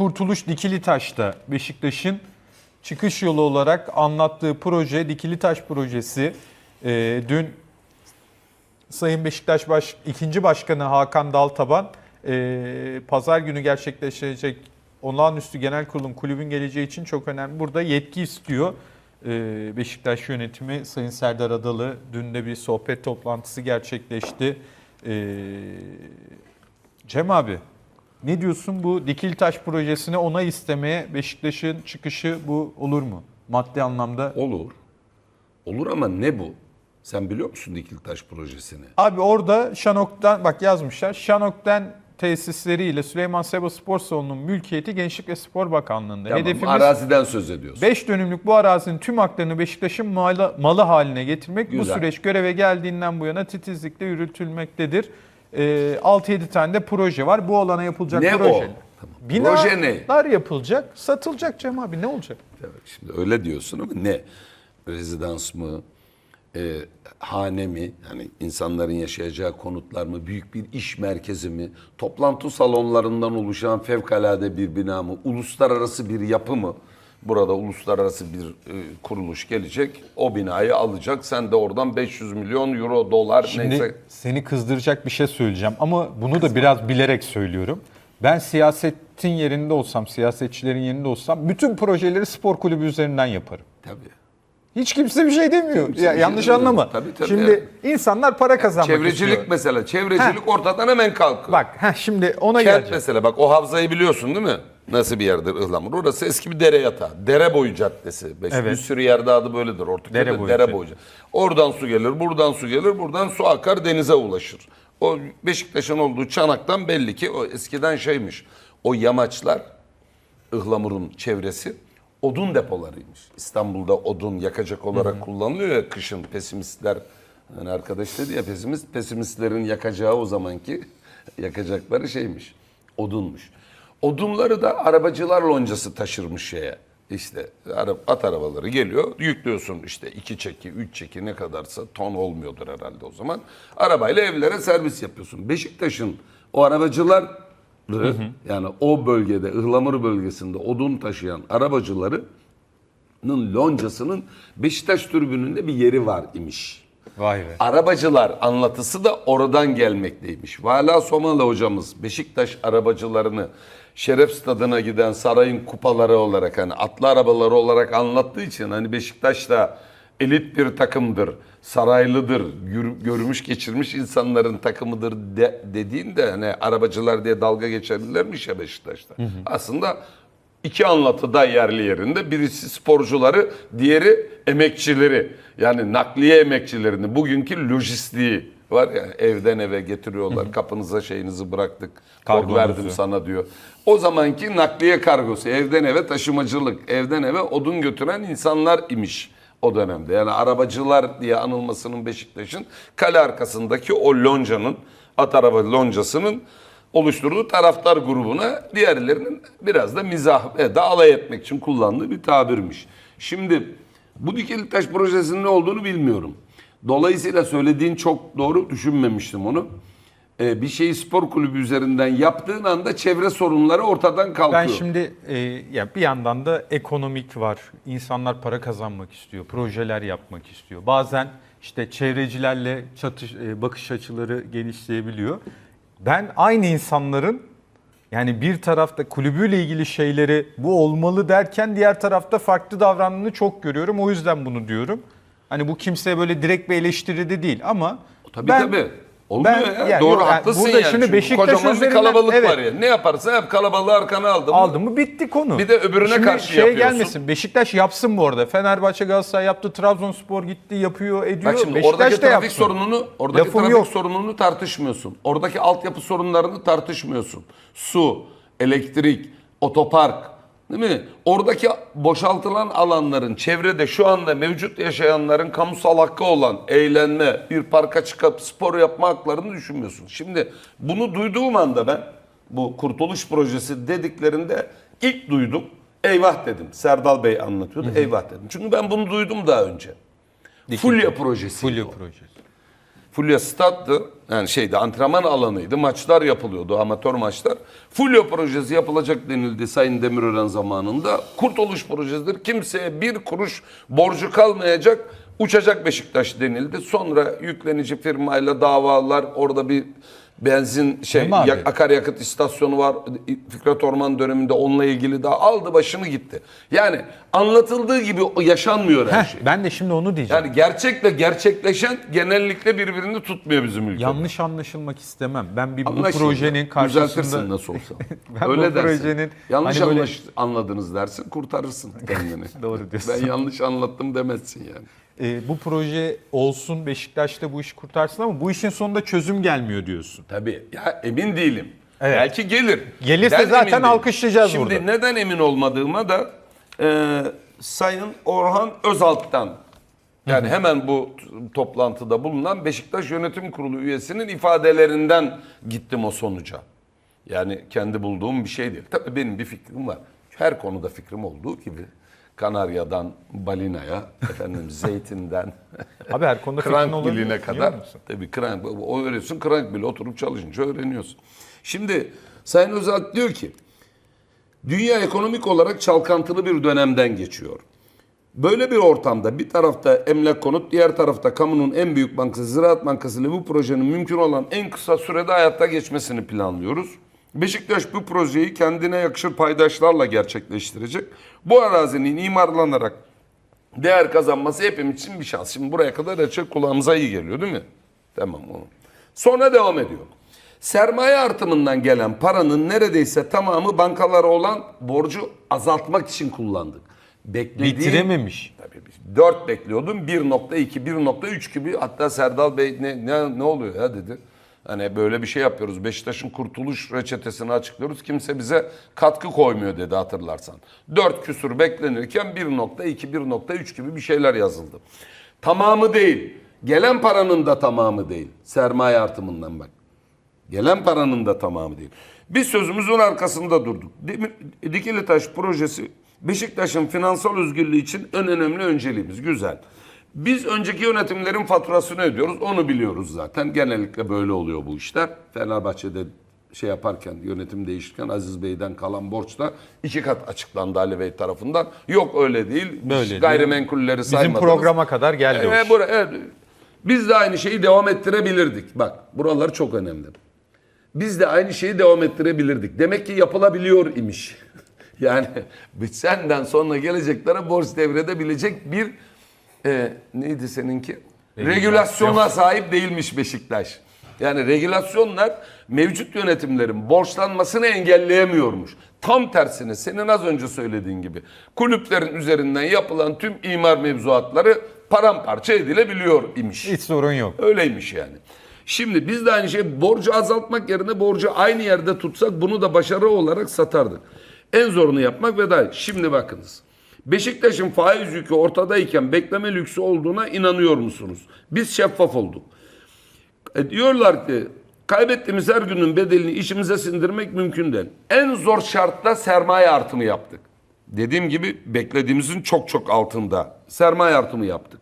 Kurtuluş Dikili Taş'ta Beşiktaş'ın çıkış yolu olarak anlattığı proje Dikili Taş projesi. Ee, dün Sayın Beşiktaş Baş, ikinci Başkanı Hakan Daltaban e, pazar günü gerçekleşecek olağanüstü genel kurulum kulübün geleceği için çok önemli. Burada yetki istiyor. E, Beşiktaş yönetimi Sayın Serdar Adalı dün de bir sohbet toplantısı gerçekleşti. E, Cem abi ne diyorsun bu Dikiltaş projesine onay istemeye Beşiktaş'ın çıkışı bu olur mu? Maddi anlamda. Olur. Olur ama ne bu? Sen biliyor musun Dikiltaş projesini? Abi orada Şanok'tan bak yazmışlar. Şanok'tan tesisleriyle Süleyman Seba Spor Salonu'nun mülkiyeti Gençlik ve Spor Bakanlığı'nda. Tamam, Hedefimiz araziden söz ediyorsun. 5 dönümlük bu arazinin tüm haklarını Beşiktaş'ın malı, malı haline getirmek. Güzel. Bu süreç göreve geldiğinden bu yana titizlikle yürütülmektedir. Ee, 6-7 tane de proje var. Bu alana yapılacak Ne o? proje. Tamam. Binalar Proje ne? yapılacak, satılacak Cem abi ne olacak? Evet, şimdi öyle diyorsun ama ne? Rezidans mı? E, hane mi? Yani insanların yaşayacağı konutlar mı? Büyük bir iş merkezi mi? Toplantı salonlarından oluşan fevkalade bir bina mı? Uluslararası bir yapı mı? Burada uluslararası bir e, kuruluş gelecek. O binayı alacak. Sen de oradan 500 milyon euro, dolar Şimdi neyse. seni kızdıracak bir şey söyleyeceğim ama bunu da biraz bilerek söylüyorum. Ben siyasetin yerinde olsam, siyasetçilerin yerinde olsam bütün projeleri spor kulübü üzerinden yaparım. Tabii. Hiç kimse bir şey demiyor. Kimse ya, bir şey yanlış demiyor. anlama. Tabii, tabii Şimdi insanlar para kazanmak Çevrecilik istiyor. mesela. Çevrecilik ortadan hemen kalkıyor. Bak heh, şimdi ona Kent geleceğim. mesela bak o havzayı biliyorsun değil mi? Nasıl bir yerdir Ihlamur? Orası eski bir dere yatağı. Dere boyu caddesi. Beş, Evet. Bir sürü yerde adı böyledir. Ortaköy'de Dere dere boyu boyu. caddesi. Dere boyu. Oradan su gelir, buradan su gelir, buradan su akar denize ulaşır. O Beşiktaş'ın olduğu çanaktan belli ki o eskiden şeymiş. O yamaçlar Ihlamur'un çevresi odun depolarıymış. İstanbul'da odun yakacak olarak kullanılıyor ya kışın pesimistler. Yani arkadaş dedi ya pesimist, pesimistlerin yakacağı o zamanki yakacakları şeymiş. Odunmuş. Odunları da arabacılar loncası taşırmış şeye. İşte at arabaları geliyor, yüklüyorsun işte iki çeki, üç çeki ne kadarsa ton olmuyordur herhalde o zaman. Arabayla evlere servis yapıyorsun. Beşiktaş'ın o arabacılar yani o bölgede Ihlamur bölgesinde odun taşıyan arabacılarının loncasının Beşiktaş tribününde bir yeri var imiş. Vay be. Arabacılar anlatısı da oradan gelmekteymiş. Vala Somalı hocamız Beşiktaş arabacılarını Şeref Stadı'na giden sarayın kupaları olarak hani atlı arabaları olarak anlattığı için hani Beşiktaş da elit bir takımdır, saraylıdır, gör- görmüş geçirmiş insanların takımıdır de, dediğinde hani arabacılar diye dalga geçerlermiş ya Beşiktaş'ta. Aslında iki anlatı da yerli yerinde. Birisi sporcuları, diğeri emekçileri. Yani nakliye emekçilerini, bugünkü lojistiği var ya evden eve getiriyorlar. Kapınıza şeyinizi bıraktık. Kod verdim sana diyor. O zamanki nakliye kargosu, evden eve taşımacılık, evden eve odun götüren insanlar imiş o dönemde. Yani arabacılar diye anılmasının Beşiktaş'ın kale arkasındaki o loncanın, at araba loncasının oluşturduğu taraftar grubuna diğerlerinin biraz da mizah ve da alay etmek için kullandığı bir tabirmiş. Şimdi bu dikili taş projesinin ne olduğunu bilmiyorum. Dolayısıyla söylediğin çok doğru düşünmemiştim onu. Ee, bir şeyi spor kulübü üzerinden yaptığın anda çevre sorunları ortadan kalkıyor. Ben şimdi e, ya bir yandan da ekonomik var. İnsanlar para kazanmak istiyor, projeler yapmak istiyor. Bazen işte çevrecilerle çatış, e, bakış açıları genişleyebiliyor. Ben aynı insanların yani bir tarafta kulübüyle ilgili şeyleri bu olmalı derken diğer tarafta farklı davrandığını çok görüyorum. O yüzden bunu diyorum. Hani bu kimseye böyle direkt bir eleştiri de değil ama Tabii ben- tabii. Olmuyor ben- ya. yani Doğru yok, yani haklısın burada yani. şimdi Çünkü Beşiktaş kocaman bir üzerinden- kalabalık evet. var ya. Ne yaparsa yap kalabalığı arkana aldın mı? Aldı mı bitti konu. Bir de öbürüne Şimdi karşı şeye yapıyorsun. gelmesin. Beşiktaş yapsın bu arada. Fenerbahçe Galatasaray yaptı. Trabzonspor gitti yapıyor ediyor. Bak şimdi Beşiktaş oradaki da trafik yapsın. sorununu, oradaki Lafım trafik yok. sorununu tartışmıyorsun. Oradaki altyapı sorunlarını tartışmıyorsun. Su, elektrik, otopark, değil mi? Oradaki boşaltılan alanların çevrede şu anda mevcut yaşayanların kamusal hakkı olan eğlenme, bir parka çıkıp spor yapma haklarını düşünmüyorsun. Şimdi bunu duyduğum anda ben bu kurtuluş projesi dediklerinde ilk duydum. Eyvah dedim. Serdal Bey anlatıyordu. Eyvah dedim. Çünkü ben bunu duydum daha önce. Fulya projesi. Fulya projesi. Fulya stattı. Yani şeyde antrenman alanıydı. Maçlar yapılıyordu. Amatör maçlar. Fulya projesi yapılacak denildi Sayın Demirören zamanında. Kurtuluş projesidir. Kimseye bir kuruş borcu kalmayacak. Uçacak Beşiktaş denildi. Sonra yüklenici firmayla davalar orada bir benzin şey Değil mi abi? akaryakıt istasyonu var. Fikret Orman döneminde onunla ilgili daha aldı başını gitti. Yani anlatıldığı gibi o yaşanmıyor her Heh, şey. ben de şimdi onu diyeceğim. Yani gerçekle gerçekleşen genellikle birbirini tutmuyor bizim ülkede. Yanlış anlaşılmak istemem. Ben bir bu Anlaşıldı. projenin Düzeltirsin karşısında nasıl olsa. Ben Öyle bu dersin. projenin yanlış hani böyle- anlaş- anladınız dersin kurtarırsın kendini. Doğru diyorsun. Ben yanlış anlattım demezsin yani. e, bu proje olsun Beşiktaş'ta bu işi kurtarsın ama bu işin sonunda çözüm gelmiyor diyorsun. Tabii. Ya emin değilim. Evet. Belki gelir. Gelirse Ben zaten alkışlayacağız Şimdi burada. neden emin olmadığıma da e, Sayın Orhan Özalt'tan yani hemen bu toplantıda bulunan Beşiktaş Yönetim Kurulu üyesinin ifadelerinden gittim o sonuca. Yani kendi bulduğum bir şey değil. Tabii benim bir fikrim var. Her konuda fikrim olduğu gibi Kanarya'dan balinaya, efendim zeytinden, Abi her konuda fikrin Krank olabilir, biline biliyor kadar. musun? Tabii krank, o öğreniyorsun krank bile oturup çalışınca öğreniyorsun. Şimdi Sayın Özalp diyor ki dünya ekonomik olarak çalkantılı bir dönemden geçiyor. Böyle bir ortamda bir tarafta emlak konut, diğer tarafta kamunun en büyük bankası Ziraat Bankası ile bu projenin mümkün olan en kısa sürede hayatta geçmesini planlıyoruz. Beşiktaş bu projeyi kendine yakışır paydaşlarla gerçekleştirecek. Bu arazinin imarlanarak değer kazanması hepimiz için bir şans. Şimdi buraya kadar şey kulağımıza iyi geliyor değil mi? Tamam onu. Sonra devam ediyor. Sermaye artımından gelen paranın neredeyse tamamı bankalara olan borcu azaltmak için kullandık. Beklediğim, Bitirememiş. Tabii biz 4 bekliyordum. 1.2, 1.3 gibi hatta Serdal Bey ne, ne, ne oluyor ya dedi. Hani böyle bir şey yapıyoruz. Beşiktaş'ın kurtuluş reçetesini açıklıyoruz. Kimse bize katkı koymuyor dedi hatırlarsan. 4 küsur beklenirken 1.2, 1.3 gibi bir şeyler yazıldı. Tamamı değil. Gelen paranın da tamamı değil. Sermaye artımından bak. Gelen paranın da tamamı değil. Biz sözümüzün arkasında durduk. Dikili Taş projesi Beşiktaş'ın finansal özgürlüğü için en önemli önceliğimiz. Güzel. Biz önceki yönetimlerin faturasını ödüyoruz. Onu biliyoruz zaten. Genellikle böyle oluyor bu işler. Fenerbahçe'de şey yaparken, yönetim değişirken Aziz Bey'den kalan borç da iki kat açıklandı Ali Bey tarafından. Yok öyle değil. Böyle değil. Gayrimenkulleri Bizim saymadınız. programa kadar geldi o Evet. Biz de aynı şeyi devam ettirebilirdik. Bak buralar çok önemli. Biz de aynı şeyi devam ettirebilirdik. Demek ki yapılabiliyor imiş. yani senden sonra geleceklere borç devredebilecek bir e, neydi seninki? Regülasyona sahip değilmiş Beşiktaş. Yani regülasyonlar mevcut yönetimlerin borçlanmasını engelleyemiyormuş. Tam tersine senin az önce söylediğin gibi kulüplerin üzerinden yapılan tüm imar mevzuatları paramparça edilebiliyor imiş. Hiç sorun yok. Öyleymiş yani. Şimdi biz de aynı şey borcu azaltmak yerine borcu aynı yerde tutsak bunu da başarı olarak satardık. En zorunu yapmak ve daha. Şimdi bakınız. Beşiktaş'ın faiz yükü ortadayken bekleme lüksü olduğuna inanıyor musunuz? Biz şeffaf olduk. E, diyorlar ki kaybettiğimiz her günün bedelini işimize sindirmek mümkün değil. En zor şartta sermaye artımı yaptık. Dediğim gibi beklediğimizin çok çok altında sermaye artımı yaptık.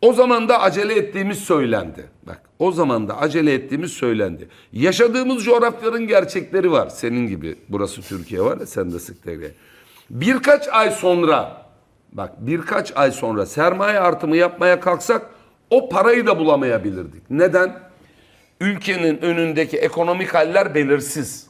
O zaman da acele ettiğimiz söylendi. Bak o zaman da acele ettiğimiz söylendi. Yaşadığımız coğrafyaların gerçekleri var. Senin gibi burası Türkiye var ya sen de Sıktegre. Birkaç ay sonra bak birkaç ay sonra sermaye artımı yapmaya kalksak o parayı da bulamayabilirdik. Neden? Ülkenin önündeki ekonomik haller belirsiz.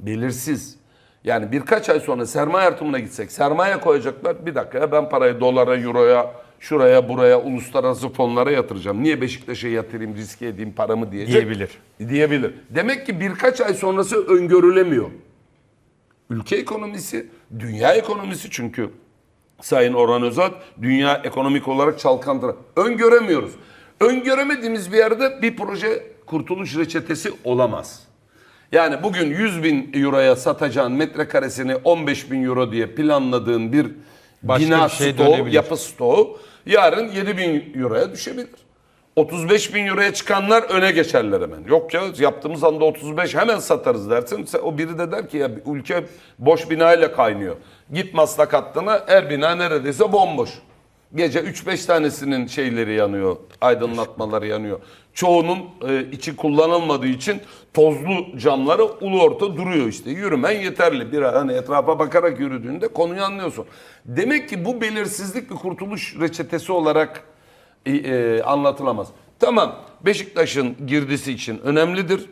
Belirsiz. Yani birkaç ay sonra sermaye artımına gitsek, sermaye koyacaklar. Bir dakika ya ben parayı dolara, euroya, şuraya, buraya, uluslararası fonlara yatıracağım. Niye Beşiktaş'a yatırayım, riske edeyim paramı diyecek. Diyebilir. Diyebilir. Demek ki birkaç ay sonrası öngörülemiyor. Ülke ekonomisi, dünya ekonomisi çünkü Sayın Orhan Özal dünya ekonomik olarak çalkantılı. Öngöremiyoruz. Öngöremediğimiz bir yerde bir proje kurtuluş reçetesi olamaz. Yani bugün 100 bin euroya satacağın metrekaresini 15 bin euro diye planladığın bir Başka bina bir şey stoğu, yapı stoğu yarın 7 bin euroya düşebilir. 35 bin euroya çıkanlar öne geçerler hemen. Yok ya yaptığımız anda 35 hemen satarız dersin. O biri de der ki ya ülke boş binayla kaynıyor. Git maslak hattına her bina neredeyse bomboş. Gece 3-5 tanesinin şeyleri yanıyor, aydınlatmaları yanıyor. Çoğunun e, içi kullanılmadığı için tozlu camları ulu orta duruyor işte. Yürümen yeterli. Bir hani etrafa bakarak yürüdüğünde konuyu anlıyorsun. Demek ki bu belirsizlik bir kurtuluş reçetesi olarak e, anlatılamaz. Tamam Beşiktaş'ın girdisi için önemlidir.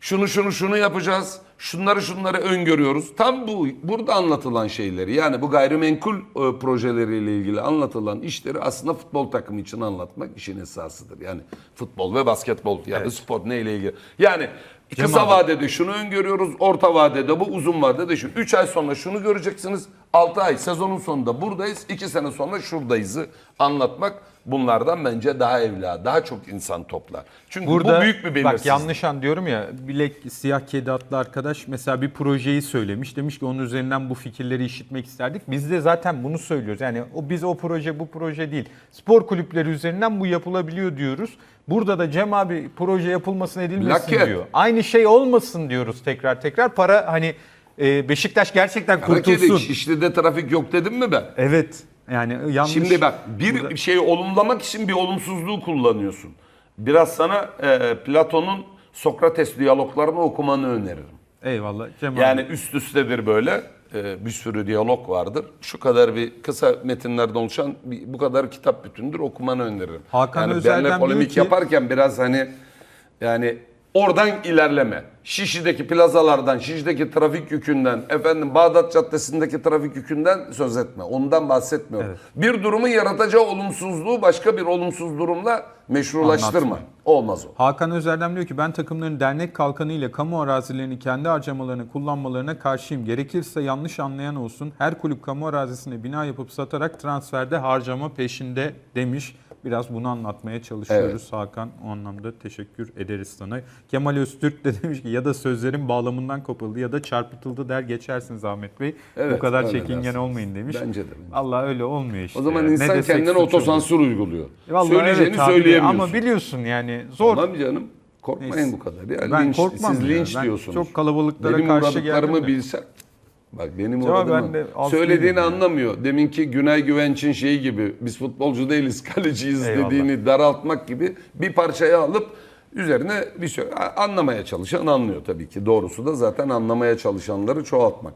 Şunu şunu şunu yapacağız. Şunları şunları öngörüyoruz. Tam bu burada anlatılan şeyleri yani bu gayrimenkul e, projeleriyle ilgili anlatılan işleri aslında futbol takımı için anlatmak işin esasıdır. Yani futbol ve basketbol yani spor neyle ilgili. Yani Cem kısa abi. vadede şunu öngörüyoruz. Orta vadede bu, uzun vadede şu. 3 ay sonra şunu göreceksiniz. 6 ay sezonun sonunda buradayız. 2 sene sonra şuradayızı anlatmak bunlardan bence daha evla, daha çok insan toplar. Çünkü Burada bu büyük bir belirsizlik. bak yanlış an diyorum ya bilek siyah kedi adlı arkadaş mesela bir projeyi söylemiş. Demiş ki onun üzerinden bu fikirleri işitmek isterdik. Biz de zaten bunu söylüyoruz. Yani o biz o proje bu proje değil. Spor kulüpleri üzerinden bu yapılabiliyor diyoruz. Burada da Cem abi proje yapılmasın edilmesin Laket. diyor. Aynı şey olmasın diyoruz tekrar tekrar. Para hani e, Beşiktaş gerçekten kurtulsun. Karakedik, Şişli'de trafik yok dedim mi ben? Evet. Yani yanlış. Şimdi bak bir Burada- şeyi olumlamak için bir olumsuzluğu kullanıyorsun. Biraz sana e, Platon'un Sokrates diyaloglarını okumanı öneririm. Eyvallah Cem Yani üst üstedir böyle e, bir sürü diyalog vardır. Şu kadar bir kısa metinlerden oluşan bir, bu kadar kitap bütündür okumanı öneririm. Hakan yani Özel'den polemik ki- yaparken biraz hani yani oradan ilerleme. Şişli'deki plazalardan, Şişli'deki trafik yükünden, efendim Bağdat Caddesi'ndeki trafik yükünden söz etme. Ondan bahsetmiyorum. Evet. Bir durumun yaratacağı olumsuzluğu başka bir olumsuz durumla meşrulaştırma. Anlatma. Olmaz o. Hakan Özerdem diyor ki ben takımların dernek kalkanı ile kamu arazilerini kendi harcamalarını kullanmalarına karşıyım. Gerekirse yanlış anlayan olsun. Her kulüp kamu arazisine bina yapıp satarak transferde harcama peşinde demiş. Biraz bunu anlatmaya çalışıyoruz Hakan. O anlamda teşekkür ederiz sana. Kemal Öztürk de demiş ki ya da sözlerin bağlamından kopuldu ya da çarpıtıldı der geçersiniz Ahmet Bey. Bu Evet, kadar öyle çekingen dersin. olmayın demiş. Bence de. Allah öyle olmuyor işte. O zaman. Ne insan desek kendine suç olur. otosansür uyguluyor. Vallahi Söyleyeceğini evet söyleyemiyorsun. Ama biliyorsun yani zor. Tamam canım. Korkmayın Neyse. bu kadar. Ya. Ben linç, korkmam siz ya. linç Ben diyorsunuz. çok kalabalıklara benim karşı geldim de. bilsen. Bak benim Cevap uğradığımı. ben de Söylediğini değilim ya. anlamıyor. Deminki Günay Güvenç'in şeyi gibi biz futbolcu değiliz kaleciyiz Eyvallah. dediğini daraltmak gibi bir parçayı alıp üzerine bir şey anlamaya çalışan anlıyor tabii ki. Doğrusu da zaten anlamaya çalışanları çoğaltmak.